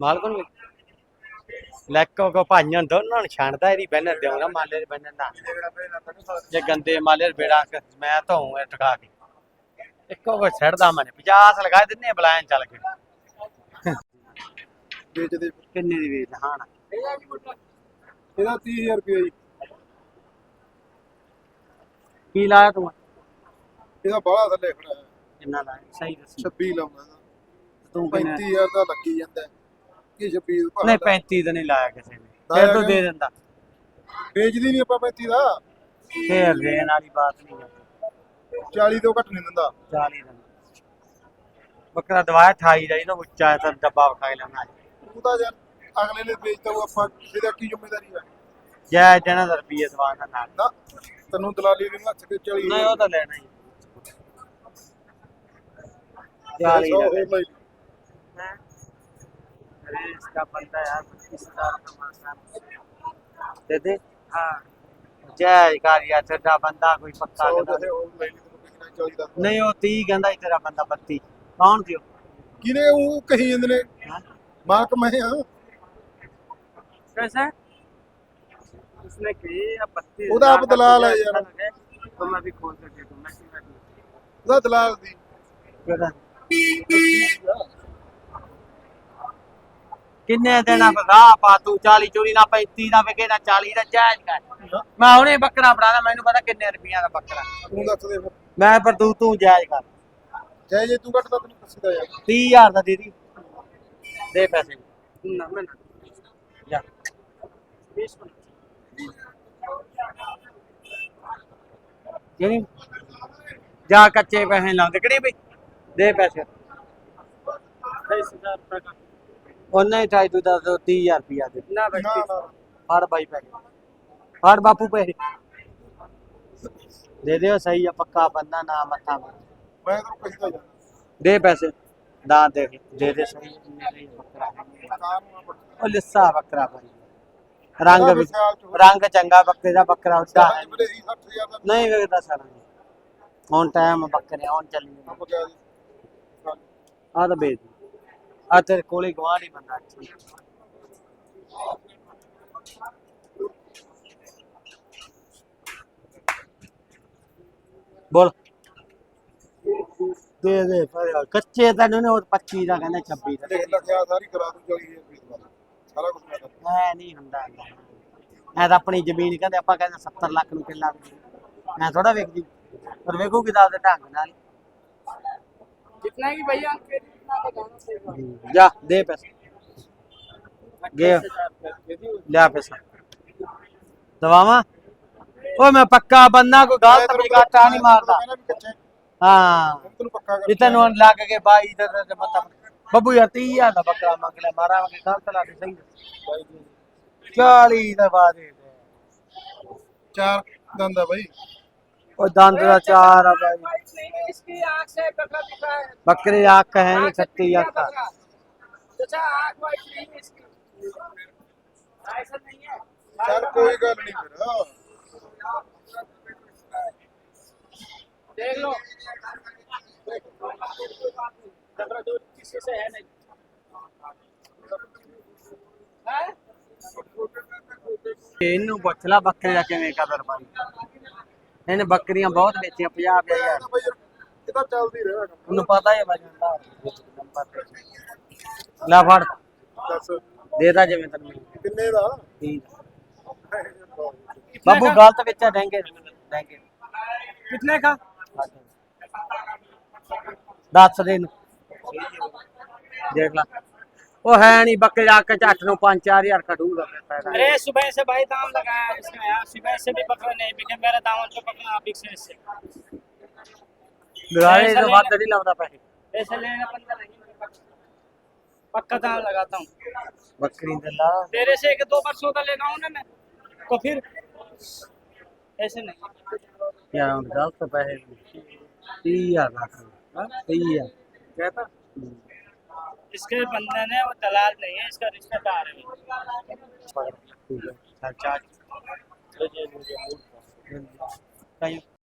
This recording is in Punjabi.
ਮਾਲਕ ਨੂੰ ਲੈਕੋ ਕੋ ਭਾਈਆਂ ਦੋਨਾਂ ਨੂੰ ਛਾਂਡਦਾ ਇਹਦੀ ਬੈਨਰ ਦੇਵਾਂਗਾ ਮਾਲੇ ਦੇ ਬੈਨਰ ਨਾ ਜੇ ਗੰਦੇ ਮਾਲੇ ਦੇ ਬੇੜਾ ਮੈਂ ਧੋਉਂ ਇਹ ਟਕਾ ਕੇ। ਇੱਕੋ ਕੋ ਛੱਡਦਾ ਮੈਨੇ 50 ਲਗਾ ਦਿੰਨੇ ਬਲਾਇਨ ਚੱਲ ਕੇ। ਵੇਚਦੇ। ਕਿੰਨੇ ਦੀ ਵੇਚ ਹਾਂ। ਨਾ। ਇਹਦਾ 30000 ਰੁਪਏ ਜੀ। ਕੀ ਲਾਇਆ ਤੂੰ? ਇਹਦਾ ਬਾਹਲਾ ਥੱਲੇ ਖੜਾ ਕਿੰਨਾ ਲਾਇਆ? ਸਹੀ ਦੱਸ। 26 ਲਾਉਂਦਾ ਤੂੰ ਕਿੰਨਾ? 35000 ਦਾ ਲੱਗੀ ਜਾਂਦਾ। ਹੈ। ਕੀ 26 ਦਾ ਨਹੀਂ 35 ਤਾਂ ਨਹੀਂ ਲਾਇਆ ਕਿਸੇ ਨੇ। ਫਿਰ ਤੂੰ ਦੇ? ਦਿੰਦਾ। ਵੇਚਦੀ ਨਹੀਂ ਆਪਾਂ 35 ਦਾ। ਫੇਰ ਦੇਣ ਵਾਲੀ ਬਾਤ ਨਹੀਂ ਹੈ। 40 ਤੋਂ ਘੱਟ ਨਹੀਂ ਦਿੰਦਾ। 40 ਦਾ। ਬੱਕਰਾ ਦਵਾਇਆ 28 ਦਾ ਇਹਦਾ ਉੱਚਾ ਹੈ ਤਾਂ ਡੱਬਾ ਵਿਖਾ ਕੇ ਲੈਣਾ ਉਹ ਤਾਂ ਯਾਰ ਅਗਲੇ ਨੇ ਵੇਚਦਾ ਉਹ ਆਪਾਂ ਇਹਦਾ ਕੀ ਜ਼ਿੰਮੇਵਾਰੀ ਹੈ ਜੈ ਜਨਾ ਦਾ ਰੁਪਈਏ ਦਵਾਨਾ ਨਾਲ। ਨਾ ਤੈਨੂੰ ਦਲਾਲੀ ਨੂੰ ਹੱਥ ਤੇ 40 ਨਹੀਂ ਉਹ ਤਾਂ ਲੈਣਾ ਹੀ 40 ਸੌ ਦਾ ਹੋਰ ਲੈ ਲਈ। अरे इसका बनता है यार पच्चीस हजार का मासा दे दे हाँ जय कारिया चड्डा बंदा कोई पक्का ਸੌ कहता ਜਿਹੇ ਹੋਰ ਲੈ ਲਈ ਤੈਨੂੰ ਕਿੰਨਾ 40 ਦਾ नहीं वो तीह कहता ही तेरा बंदा बत्ती कौन थी वो? ਕਿਨੇ ਉਹ ਕਹੀ ਜਾਂਦੇ ਨੇ हाँ? ਮਾਲਕ ਮੈਂ ਹਾਂ कैसा उसने कही अब बत्तीस ਉਹਦਾ ਆਪ ਦਲਾਲ ਹੈ ਯਾਰ तो मैं भी खोल कर दे दूँ मैं सीधा दूँ ਉਹਦਾ ਦਲਾਲ ਦੀ ਕਿੰਨੇ ਦੇਣਾ ਰਾਹ ਪਾ ਤੂੰ 40 ਚੋਰੀ ਨਾ 35 ਦਾ ਵਿਕੇ ਨਾ 40 ਦਾ ਜਾਇਜ਼ ਕਰ। ਮੈਂ ਹੁਣੇ ਬੱਕਰਾ ਫੜਾਦਾ ਮੈਨੂੰ ਪਤਾ ਕਿੰਨੇ ਰੁਪਈਆ ਦਾ ਬੱਕਰਾ। ਤੂੰ ਦੱਸ ਦੇ ਫਿਰ। ਮੈਂ ਪਰ ਤੂੰ ਤੂੰ ਜਾਇਜ਼ ਕਰ। ਜੈ ਜੇ ਤੂੰ ਘੱਟਦਾ ਤੈਨੂੰ ਦੱਸਦਾ ਯਾਰ 30000 ਦਾ ਦੇ ਦੀ। ਦੇ ਪੈਸੇ। ਨਾ ਮੈਂ ਜਾ। ਜਿਹੜੀ ਜਾ ਕੱਚੇ ਪੈਸੇ ਲਾਉਂਦੇ ਕਿਹੜੀ ਬਈ? ਦੇ ਪੈਸੇ। 23000 ਰੁਪਏ ਉਹਨਾਂ ਹੀ ਠਾਈ ਤੂੰ ਦਾ 30000 ਰੁਪਿਆ ਦੇ ਨਾ ਨਾ ਫੜ ਬਾਈ ਪੈਸੇ। ਫੜ ਬਾਪੂ ਪੈਸੇ। ਦੇ ਦਿਓ ਸਹੀ ਆ ਪੱਕਾ ਬੰਦਾ ਨਾ ਮੱਥਾ ਮਾਰ ਮੈਂ ਤੈਨੂੰ ਪੁੱਛਦਾ ਯਾਰ। ਦੇ ਪੈਸੇ ਦਾ ਦੇ ਦੇ ਦੇ ਸਹੀ। ਉਹ ਲਿੱਸਾ ਬੱਕਰਾ ਭਾਈ। ਰੰਗ। ਰੰਗ ਚੰਗਾ ਬੱਕਰੇ ਦਾ ਬੱਕਰਾ ਉੱਚਾ ਹੈ। ਮੇਰੇ ਹੀ 60000 ਦਾ। ਨਹੀਂ ਵੇਖਦਾ ਸਾਰਾ। ਹੁਣ ਟਾਈਮ ਬੱਕਰੇ ਹੁਣ ਚੱਲੀ ਆ ਤਾਂ ਵੇਚ ਆ ਤੇਰੇ ਕੋਲੇ ਗਵਾਹ ਨਹੀਂ ਬੰਦਾ ਬੋਲ। ਦੇ ਦੇ ਪਰ ਕੱਚੇ ਤਾਂ ਨੇ ਉਹ 25 ਦਾ ਕਹਿੰਦਾ 26 ਦਾ। ਲਿਖ ਲਿਖਿਆ ਸਾਰੀ ਕਰਾ ਦੂ ਚਲੀ ਸਾਰਾ ਕੁਝ ਕਰਦਾ ਐ ਨਹੀਂ ਹੁੰਦਾ ਐ ਤਾਂ ਆਪਣੀ ਜ਼ਮੀਨ ਕਹਿੰਦੇ ਆਪਾਂ ਕਹਿੰਦੇ 70 ਲੱਖ ਨੂੰ ਕਿੱਲਾ ਮੈਂ ਥੋੜਾ ਵੇਖਦੀ। ਪਰ ਵੇਖੂਗੀ ਤਾਂ ਉਹਦੇ ਢੰਗ ਨਾਲ ਕਿੰਨਾ ਕੀ ਭਈਆ ਜਾ ਦੇ ਪੈਸੇ। ਗਿਆ ਲਿਆ ਪੈਸਾ। ਦਵਾਵਾ? ਓਏ ਮੈਂ ਪੱਕਾ ਬੰਨਾ ਕੋਈ ਗਲਤ ਬਗਾਟਾ ਨਹੀਂ ਮਾਰਦਾ। ਹਾਂ। ਤੈਨੂੰ ਪੱਕਾ ਕਰ ਤੈਨੂੰ ਲੱਗ ਕੇ ਬਾਈ ਇਧਰ ਤੇ ਮਤਾ ਬੱਬੂ ਯਾਰ 30000 ਦਾ ਬੱਕਰਾ ਮੰਗ ਲੈ ਮਾਰਾਂਗੇ ਗਲਤ ਲਾ ਦੇ ਸਹੀ 40 ਦਾ ਬਾਦੇ ਚਾਰ ਦੰਦਾ ਬਾਈ। ਉਹ ਦੰਦ ਦਾ ਚਾਰ ਆ ਬਾਈ नहीं इसकी आंख से बकरा दिखा है ਬੱਕਰੇ ਦੀ ਅੱਖ ਹੈ ਨਹੀਂ ਛੱਤੀ ਅੱਖ ਆ। अच्छा आंख वाइट नहीं है इसकी ऐसा नहीं है ਚੱਲ ਕੋਈ ਗੱਲ ਨਹੀਂ ਫਿਰ देख लो बकरा दूध किसी से है नहीं है ਇਹਨੂੰ ਪੁੱਛ ਲੈ ਬੱਕਰੇ ਦਾ ਕਿਵੇਂ ਕਦਰ ਪਾਈ ਇਹਨੇ ਬੱਕਰੀਆਂ ਬਹੁਤ ਵੇਚੀਆਂ 50 ਹਜ਼ਾਰ ਇਹ ਬਾਈ ਇਹ ਤਾਂ ਚੱਲਦੀ ਰਿਹਾ ਕੰਮ ਉਹਨੂੰ ਪਤਾ ਹੀ ਹੈ ਵਜਨ ਦਾ ਲੈ ਫੜ ਦੱਸ ਦੇਦਾ ਜਿਵੇਂ ਤੈਨੂੰ ਮਿਲੇ। ਕਿੰਨੇ ਦਾ ਠੀਕ ਬਾਬੂ ਗਲਤ ਵਿੱਚ ਡੈਂਗੇ ਡੈਂਗੇ कितने का ਦੱਸ ਦੇ ਇਹਨੂੰ ਦੇਖ वो है नहीं बकरे जाकर चाट नो पाँच चार हजार का ढूंढ अरे सुबह से भाई दाम लगाया है इसमें यार सुबह से भी बकरा नहीं बिके मेरा दाम तो बकरा बिक से इससे दुआरे तो बात नहीं लगता पैसे पैसे लेना पंद्रह नहीं पक्का दाम लगाता हूँ बकरी दला तेरे से एक दो बार सौदा लेना हूँ ना मैं तो फिर ऐसे नहीं यार गलत पैसे तीन हजार तीन हजार कहता इसके बंदे ने वो दलाल नहीं है इसका रिश्तेदार है ठीक है चार्ज कहीं